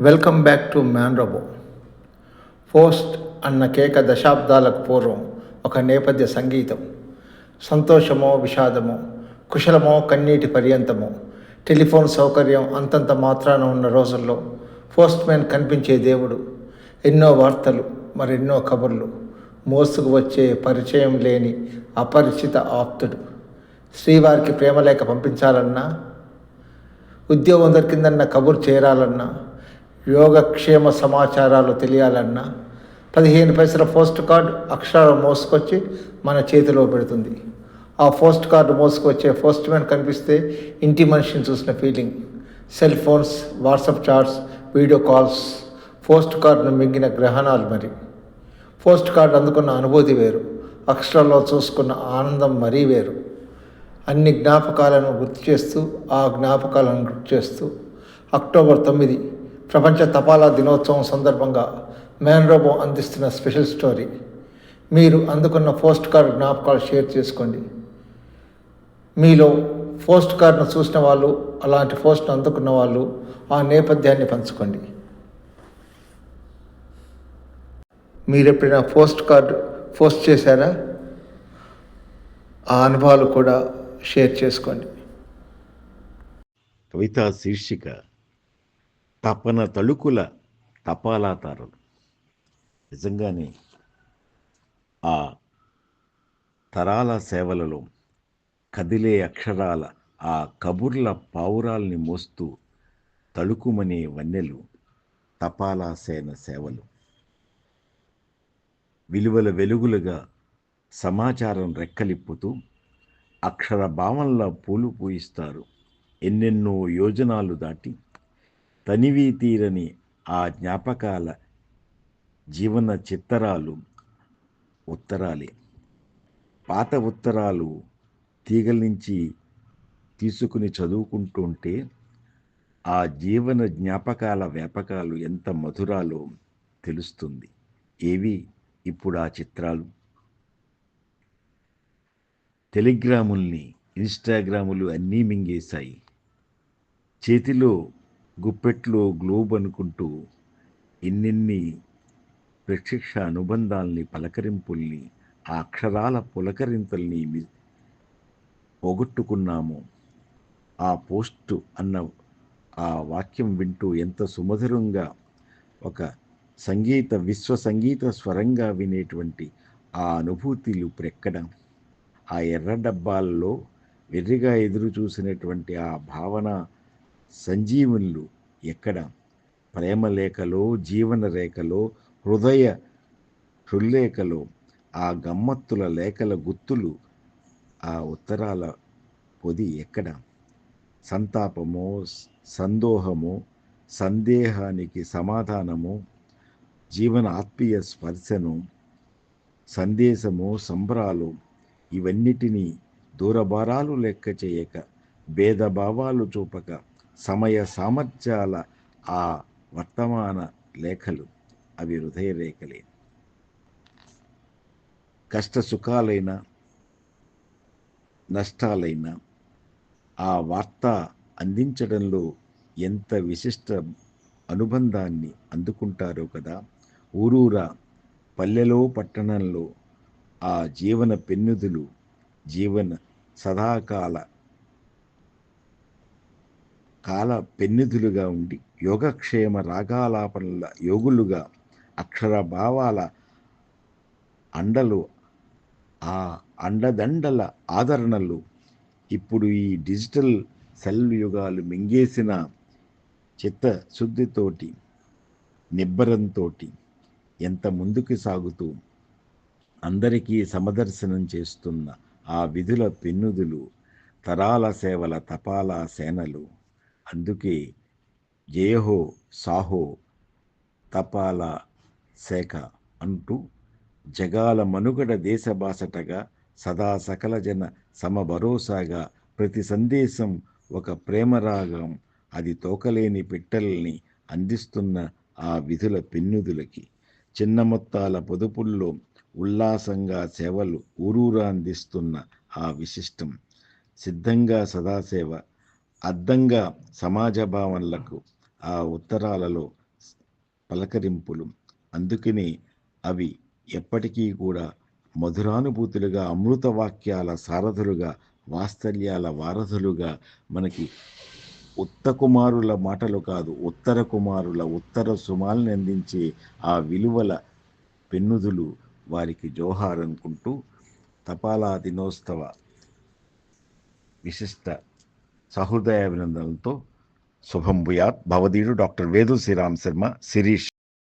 Welcome back to man robo post అన్న కేక దశాబ్దాలకు పూర్వం ఒక నేపథ్య సంగీతం. సంతోషమో విషాదమో కుశలమో కన్నీటి పర్యంతమో టెలిఫోన్ సౌకర్యం అంతంత మాత్రాన ఉన్న రోజుల్లో పోస్ట్ మ్యాన్ కనిపించే దేవుడు ఎన్నో వార్తలు మరెన్నో కబుర్లు మోసుకు వచ్చే పరిచయం లేని అపరిచిత ఆప్తుడు. శ్రీవారికి ప్రేమలేఖ పంపించాలన్నా ఉద్యోగం దొరికిందన్న కబుర్ చేరాలన్నా యోగక్షేమ సమాచారాలు తెలియాలన్నా పదిహేను పైసల పోస్ట్ కార్డు అక్షరాలు మోసుకొచ్చి మన చేతిలో పెడుతుంది. ఆ పోస్ట్ కార్డు మోసుకొచ్చే పోస్ట్ మ్యాన్ కనిపిస్తే ఇంటి మనిషిని చూసిన feeling. Cell phones WhatsApp chats video calls post కార్డును మింగిన గ్రహణాలు మరి. పోస్ట్ కార్డు అందుకున్న అనుభూతి వేరు. అక్షరాల్లో చూసుకున్న ఆనందం మరీ వేరు. అన్ని జ్ఞాపకాలను గుర్తు చేస్తూ ఆ జ్ఞాపకాలను గుర్తు చేస్తూ అక్టోబర్ తొమ్మిది ప్రపంచ తపాలా దినోత్సవం సందర్భంగా మ్యాన్ రోబో అందిస్తున్న స్పెషల్ స్టోరీ. మీరు అందుకున్న పోస్ట్ కార్డు జ్ఞాపకాలు షేర్ చేసుకోండి. మీలో పోస్ట్ కార్డును చూసిన వాళ్ళు అలాంటి పోస్ట్ను అందుకున్న వాళ్ళు ఆ నేపథ్యాన్ని పంచుకోండి. మీరు ఎప్పుడైనా పోస్ట్ కార్డు పోస్ట్ చేశారా? ఆ అనుభవాలు కూడా షేర్ చేసుకోండి. కవిత శీర్షిక తపన తళుకుల తపాలాతారులు. నిజంగానే ఆ తరాల సేవలలో కదిలే అక్షరాల ఆ కబుర్ల పావురాల్ని మోస్తూ తళుకుమనే వన్నెలు తపాలా సేన సేవలు. విలువల వెలుగులుగా సమాచారం రెక్కలిప్పుతూ అక్షర భావంలా పూలు పూయిస్తారు. ఎన్నెన్నో యోజనాలు దాటి తనివి తీరని ఆ జ్ఞాపకాల జీవన చిత్తరాలు ఉత్తరాలే. పాత ఉత్తరాలు తీగల నుంచి తీసుకుని చదువుకుంటుంటే ఆ జీవన జ్ఞాపకాల వ్యాపకాలు ఎంత మధురాలో తెలుస్తుంది. ఏవి ఇప్పుడు ఆ చిత్రాలు? టెలిగ్రాముల్ని ఇన్స్టాగ్రాములు అన్నీ మింగేశాయి. చేతిలో గుప్పెట్లో గ్లోబ్ అనుకుంటూ ఎన్నెన్ని ప్రత్యక్ష అనుబంధాల్ని పలకరింపుల్ని ఆ అక్షరాల పులకరింతల్ని పోగొట్టుకున్నాము. ఆ పోస్టు అన్న ఆ వాక్యం వింటూ ఎంత సుమధురంగా ఒక సంగీత విశ్వ సంగీత స్వరంగా వినేటువంటి ఆ అనుభూతిలు ప్రెక్కడం ఆ ఎర్ర డబ్బాల్లో వెర్రిగా ఎదురు చూసినటువంటి ఆ భావన సంజీవనులు ఎక్కడ? ప్రేమ లేఖలో జీవన రేఖలో హృదయ హృల్లేఖలో. ఆ గమ్మత్తుల లేఖల గుత్తులు ఆ ఉత్తరాల పొది ఎక్కడ? సంతాపమో సందోహమో సందేహానికి సమాధానము జీవన ఆత్మీయ స్పర్శను సందేశము సంబరాలు. ఇవన్నిటినీ దూరభారాలు లెక్క చేయక భేదభావాలు చూపక సమయ సామర్థ్యాల ఆ వర్తమాన లేఖలు అవి హృదయ రేఖలే. కష్ట సుఖాలైన నష్టాలైన ఆ వార్త అందించడంలో ఎంత విశిష్ట అనుబంధాన్ని అందుకుంటారో కదా! ఊరూరా పల్లెలో పట్టణంలో ఆ జీవన పెన్నుదులు జీవన సదాకాల కాల పెన్నిధులుగా ఉండి యోగక్షేమ రాగాలాపనల యోగులుగా అక్షర భావాల అండలు ఆ అండదండల ఆదరణలు ఇప్పుడు ఈ డిజిటల్ సెల్ యుగాలు మింగేసిన చిత్తశుద్ధితోటి నిబ్బరంతో ఎంత ముందుకు సాగుతూ అందరికీ సమదర్శనం చేస్తున్న ఆ విధుల పెన్నుదులు తరాల సేవల తపాలా సేనలు అందుకే జయహో సాహో తపాలా శాఖ అంటూ జగాల మనుగడ దేశభాషటగా సదా సకల జన సమభరోసాగా ప్రతి సందేశం ఒక ప్రేమరాగం అది తోకలేని పిట్టల్ని అందిస్తున్న ఆ విధుల పెన్నుదులకి. చిన్న మొత్తాల పొదుపుల్లో ఉల్లాసంగా సేవలు ఊరూరా అందిస్తున్న ఆ విశిష్టం. సిద్ధంగా సదాసేవ అద్దంగా సమాజ భావనలకు ఆ ఉత్తరాలలో పలకరింపులు. అందుకని అవి ఎప్పటికీ కూడా మధురానుభూతులుగా అమృత వాక్యాల సారథులుగా వాత్సల్యాల వారధులుగా మనకి ఉత్త కుమారుల మాటలు కాదు ఉత్తర కుమారుల ఉత్తర సుమాలను అందించే ఆ విలువల పెన్నుదులు వారికి జోహార్ అనుకుంటూ తపాలా దినోత్సవ విశిష్ట సహృదయాభినందనలతో శుభం భూయాత్. భవదీయుడు డాక్టర్ వేదు శ్రీరామ్ శర్మ శిరీష్